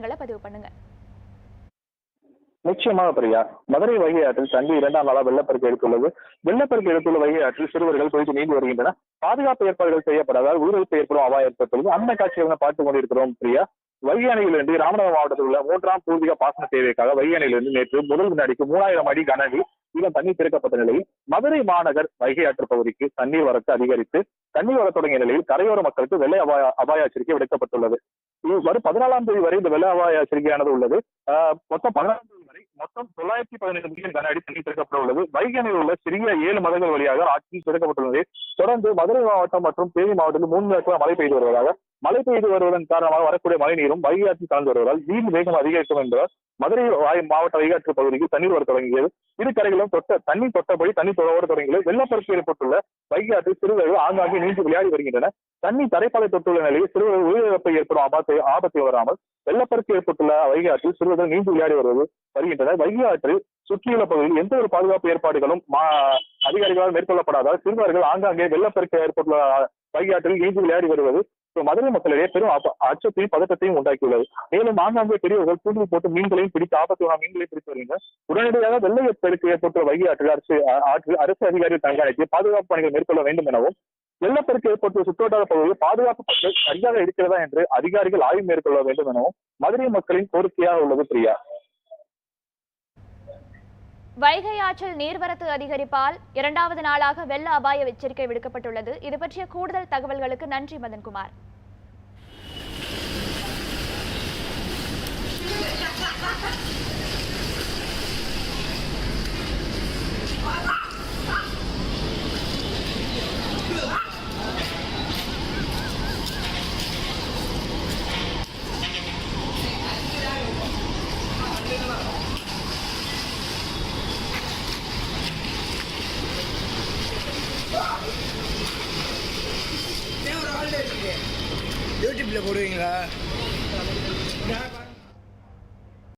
பதிவு பண்ணுங்க. நிச்சயமாக பிரியா. மதுரை வைகை ஆற்றில் தங்கி இரண்டாம் நாளாக வெள்ளப்பெருக்கு எடுத்துள்ளது. வெள்ளப்பெருக்கு எடுத்துள்ள வைகை ஆற்றில் சிறுவர்கள் குளித்து நீங்கி வருகின்றன பாதுகாப்பு ஏற்பாடுகள் செய்யப்படாதால் உயிரிழப்பு ஏற்படும் அபாயம் ஏற்பட்டுள்ளது. அந்த காட்சியை பார்த்துக் கொண்டிருக்கிறோம் பிரியா. வைகை அணையிலிருந்து ராமநாதபுரம் மாவட்டத்தில் உள்ள மூன்றாம் பூர்வீக பாசன தேவைக்காக வைகை அணையிலிருந்து நேற்று முதல் வினாடிக்கு மூணாயிரம் அடி கனஅடி இடம் தண்ணீர் திறக்கப்பட்ட நிலையில் மதுரை மாநகர் வைகை ஆற்று பகுதிக்கு தண்ணீர் வரத்து அதிகரித்து தண்ணீர் வரத் தொடங்கிய நிலையில் கரையோர மக்களுக்கு வெள்ளை அபாய அபாய எச்சரிக்கை விடுக்கப்பட்டுள்ளது. வரும் பதினாலாம் தேதி வரை இந்த வெள்ள அபாய எச்சரிக்கையானது உள்ளது. ஆஹ் மொத்தம் பதினாலாம் தேதி வரை மொத்தம் தொள்ளாயிரத்தி பதினைந்து மில்லியன் கன அடி தண்ணீர் திறக்கப்பட உள்ளது. உள்ள சிறிய ஏழு மதங்கள் வழியாக ஆட்சி திறக்கப்பட்டுள்ளது. தொடர்ந்து மதுரை மாவட்டம் மற்றும் தேனி மாவட்டத்தில் மூன்று நாட்கள் மழை பெய்து வருவதாக மழை பெய்து வருவதன் காரணமாக வரக்கூடிய மழை நீரும் வைகையாற்றில் கலந்து வருவதால் நீர் வேகம் அதிகரிக்கும் என்பதால் மதுரை வாய்- மாவட்ட வைகாற்று பகுதிக்கு தண்ணீர் வர தொடங்கியது. இரு கரைகளும் தொட்ட தண்ணீர் தொட்டபடி தண்ணீர் தொட தொடங்கியது. வெள்ளப்பெருக்கு ஏற்பட்டுள்ள வைகாற்றில் சிறுவர்கள் ஆங்காங்கே நீந்தி விளையாடி வருகின்றன தண்ணீர் தரைப்பாலை தொட்டுள்ள நிலையில் சிறுவர்கள் உயிரிழப்பை ஏற்படும் ஆபத்தை ஆபத்தில் வராமல் வெள்ளப்பெருக்கு ஏற்பட்டுள்ள வைகாற்றில் சிறுவர்கள் நீந்தி விளையாடி வருவது வருகின்றனர். வைகை ஆற்றில் சுற்றியுள்ள பகுதியில் எந்த ஒரு பாதுகாப்பு ஏற்பாடுகளும் மா- அதிகாரிகளால் மேற்கொள்ளப்படாதால் சிறுவர்கள் ஆங்காங்கே வெள்ளப்பெருக்கு ஏற்பட்டுள்ள வைகை ஆற்றில் நீந்தி விளையாடி வருவது மதுரை மக்களிடையே பெரும் அப்ப- அச்சத்தையும் பதட்டத்தையும் உண்டாக்கியுள்ளது. மேலும் ஆங்காங்கே பெரியவர்கள் தூண்டில் போட்டு மீன்களையும் பிடித்து ஆபத்து மீன்களையும் பிடித்து வருகின்றனர். உடனடியாக வெள்ள பெருக்கு ஏற்பட்ட வைகை ஆற்றில் அரசு அ- அரசு அதிகாரிகள் கண்காணித்து பாதுகாப்பு பணிகள் மேற்கொள்ள வேண்டும் எனவும் வெள்ளப்பெருக்கு ஏற்பட்ட சுற்றுவட்டார பகுதியில் பாதுகாப்பு பணிகள் சரியாக இருக்கிறதா என்று அதிகாரிகள் ஆய்வு மேற்கொள்ள வேண்டும் எனவும் மதுரை மக்களின் கோரிக்கையாக உள்ளது பிரியா. வைகை ஆற்றில் நீர்வரத்து அதிகரிப்பால் இரண்டாவது நாளாக வெள்ள அபாய எச்சரிக்கை விடுக்கப்பட்டுள்ளது. இது பற்றிய கூடுதல் தகவல்களுக்கு நன்றி மதன்குமார். யூடியூப்ல போடுவீங்களா?